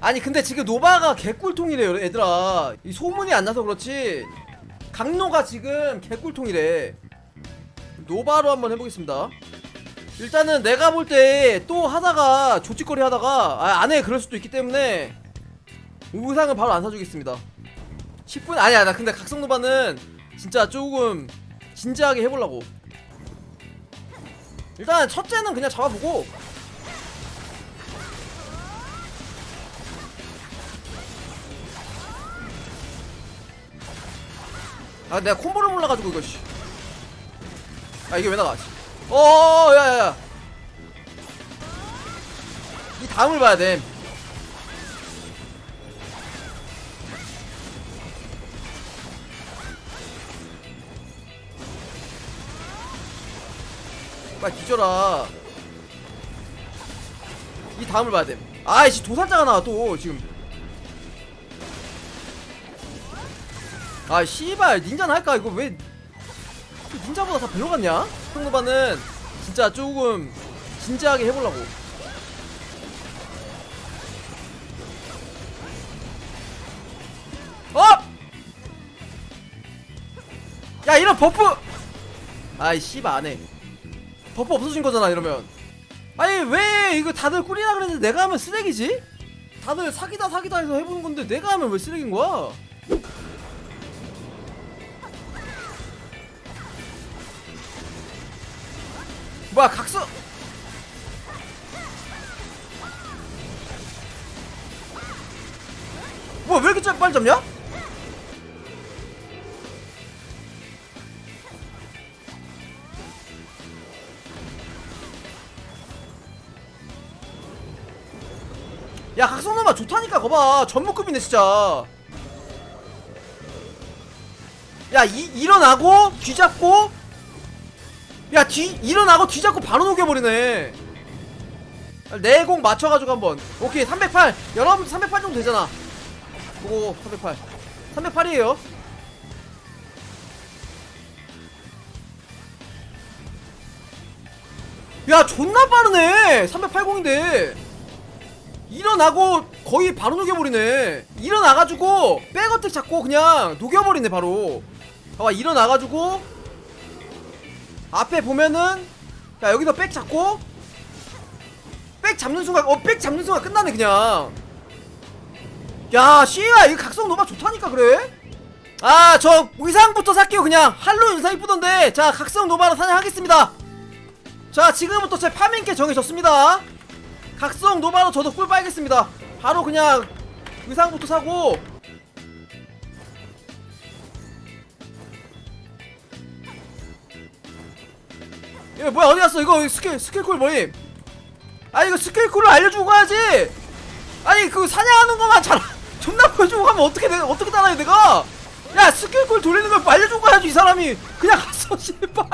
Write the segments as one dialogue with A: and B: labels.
A: 아니 근데 지금 노바가 개꿀통이래요 얘들아. 이 소문이 안 나서 그렇지. 강노가 지금 개꿀통이래. 노바로 한번 해보겠습니다. 일단은 내가 볼 때 또 하다가 조치거리 하다가 아, 안에 그럴 수도 있기 때문에 의상은 바로 안 사주겠습니다. 10분? 아니야 나 근데 각성 노바는 진짜 조금 진지하게 해보려고. 일단 첫째는 그냥 잡아보고 아 내가 콤보를 몰라가지고 이거 씨. 아 이게 왜 나가? 씨. 어 야야야. 이 다음을 봐야 돼. 빨리 뒤져라. 이 다음을 봐야 돼. 아이씨 도살자가 나와 또 지금 아 씨발 닌자는 할까 이거 왜 닌자보다 다 별로 같냐? 형노바는 진짜 조금 진지하게 해보려고 어! 야 이런 버프 아이 씨발 안해 버프 없어진 거잖아 이러면 아니 왜 이거 다들 꿀이라 그랬는데 내가 하면 쓰레기지? 다들 사기다 사기다 해서 해보는 건데 내가 하면 왜 쓰레기인 거야? 뭐야 각서! 뭐야 왜 이렇게 짜- 빨리 잡냐? 야 각성놈아 좋다니까 거봐. 전무급이네 진짜. 야 이, 일어나고 뒤잡고 야 뒤 일어나고 뒤잡고 바로 녹여버리네. 내공 맞춰가지고 한번. 오케이 308 여러분 308 정도 되잖아. 오308 308이에요. 야 존나 빠르네. 380인데. 일어나고 거의 바로 녹여버리네. 일어나가지고 백어택 잡고 그냥 녹여버리네 바로. 봐봐 일어나가지고 앞에 보면은 야 여기서 백 잡고 백 잡는 순간 어 백 잡는 순간 끝나네 그냥. 야 씨야 이거 각성 노바 좋다니까 그래? 아 저 의상부터 살게요 그냥. 할로 의상 이쁘던데. 자 각성 노바로 사냥하겠습니다. 자 지금부터 제 파밍캐 정해졌습니다. 각성 노바로 저도 꿀 빨겠습니다. 바로 그냥 의상부터 사고 이거 뭐야 어디 갔어? 이거 스킬 스킬콜 뭐임 아 이거 스킬콜을 알려주고 가야지! 아니 그 사냥하는 것만 잘 존나 보여주고 가면 어떻게 내가 어떻게 따라해 내가? 야 스킬콜 돌리는 걸 알려주고 가야지 이 사람이. 그냥 갔어 씨발.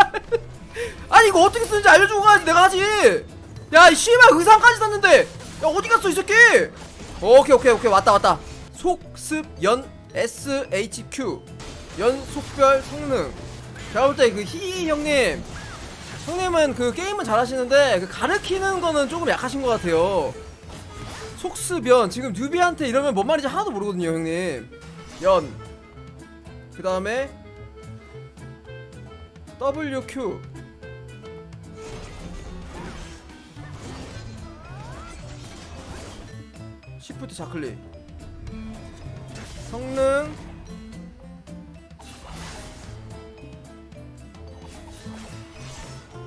A: 아니 이거 어떻게 쓰는지 알려주고 가야지 내가 하지. 야이 씨발 의상까지 샀는데. 야 어디 갔어 이 새끼? 오케이 오케이 오케이. 왔다 왔다. 속습 연 SHQ 연속별 성능. 제가 볼때그 히히 형님 형님은 그 게임은 잘하시는데 그 가르키는 거는 조금 약하신 것 같아요. 속습연 지금 뉴비한테 이러면 뭔 말인지 하나도 모르거든요, 형님. 연. 그 다음에 WQ. 시프트 좌클릭. 성능.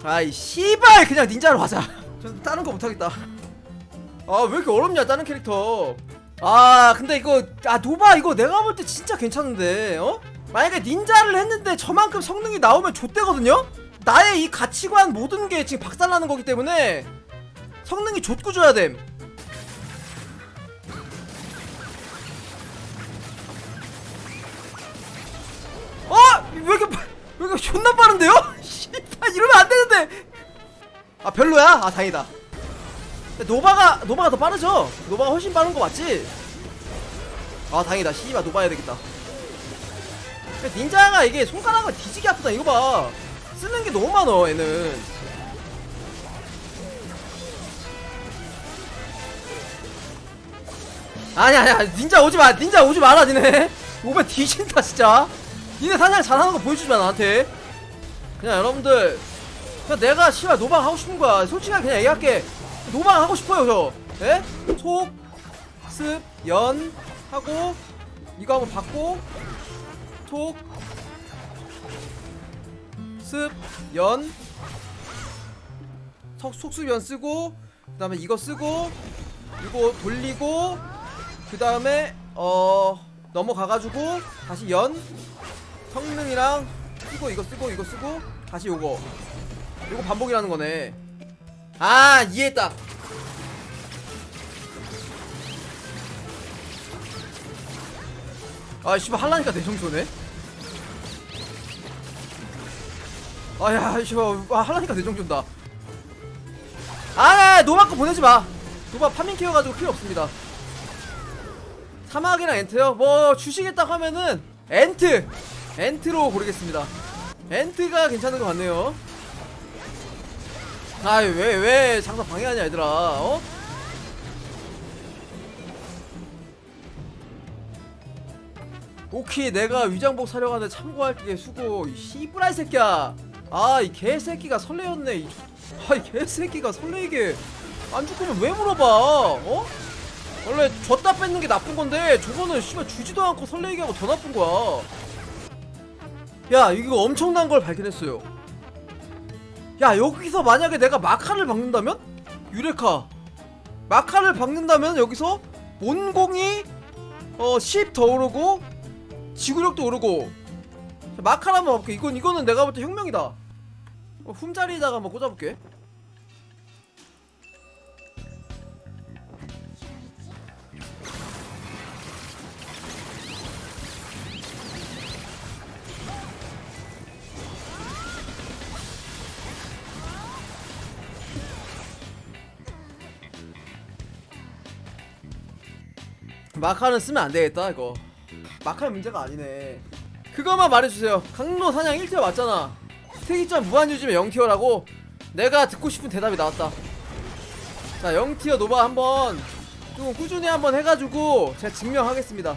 A: 아이 씨발 그냥 닌자로 하자 전 다른 거 못하겠다 아 왜 이렇게 어렵냐 다른 캐릭터 아 근데 이거 아 노바 이거 내가 볼 때 진짜 괜찮은데 어? 만약에 닌자를 했는데 저만큼 성능이 나오면 좆대거든요? 나의 이 가치관 모든 게 지금 박살나는 거기 때문에 성능이 좆구 줘야 됨 어? 왜 이렇게 빠- 왜 이렇게 존나 빠른데요? 씨발 이러면 안 되는데. 아 별로야? 아 다행이다. 노바가 노바가 더 빠르죠? 노바가 훨씬 빠른 거 맞지? 아 다행이다. 씨발 노바 해야 되겠다. 닌자가 이게 손가락을 뒤지게 아프다. 이거 봐. 쓰는 게 너무 많어 얘는. 아니 아니야 닌자 오지 마 닌자 오지 마라 니네 오면 뒤진다 진짜 니네 사냥 잘하는 거 보여주지 마 나한테 그냥 여러분들 그냥 내가 씨발 노방 하고 싶은 거야. 솔직하게 그냥 얘기할게. 노방 하고 싶어요 저. 예? 속, 습, 연 하고 이거 한번 받고 톡, 습, 연 석, 속습 연 쓰고 그 다음에 이거 쓰고 이거 돌리고 그 다음에 어 넘어가가지고 다시 연 성능이랑 쓰고 이거 쓰고 이거 쓰고 다시 요거 요거 반복이라는 거네. 아 이해했다. 아 씨발 할라니까 대청소네? 아야 씨발 아 할라니까 대청소다. 아 노마크 보내지 마. 노마 파밍 키워가지고 필요 없습니다. 사막이랑 엔트요? 뭐 주시겠다고 하면은 엔트. 엔트로 고르겠습니다. 엔트가 괜찮은 것 같네요 아이 왜왜 장사 방해하냐 얘들아 어? 오케이 내가 위장복 사려 가는데 참고할게 수고. 이 씨부라이 새끼야. 아 이 개새끼가 설레였네. 이 아이 개새끼가 설레이게. 안 죽으면 왜 물어봐 어? 원래 줬다 뺏는 게 나쁜 건데 저거는 씨발 주지도 않고 설레게 하고 더 나쁜 거야. 야 이거 엄청난 걸 발견했어요 야 여기서 만약에 내가 마카를 박는다면? 유레카. 마카를 박는다면 여기서 몬공이 어 10 더 오르고 지구력도 오르고. 자, 마카를 한번 볼게. 이건 이거는 내가 볼 때 혁명이다. 어, 훔자리에다가 한번 꽂아볼게 마카는 쓰면 안 되겠다 이거. 마카는 문제가 아니네. 그거만 말해주세요. 강로 사냥 1티어 맞잖아. 특이점 무한유지면 0티어라고 내가 듣고 싶은 대답이 나왔다. 자 0티어 노바 한번 좀 꾸준히 한번 해가지고 제가 증명하겠습니다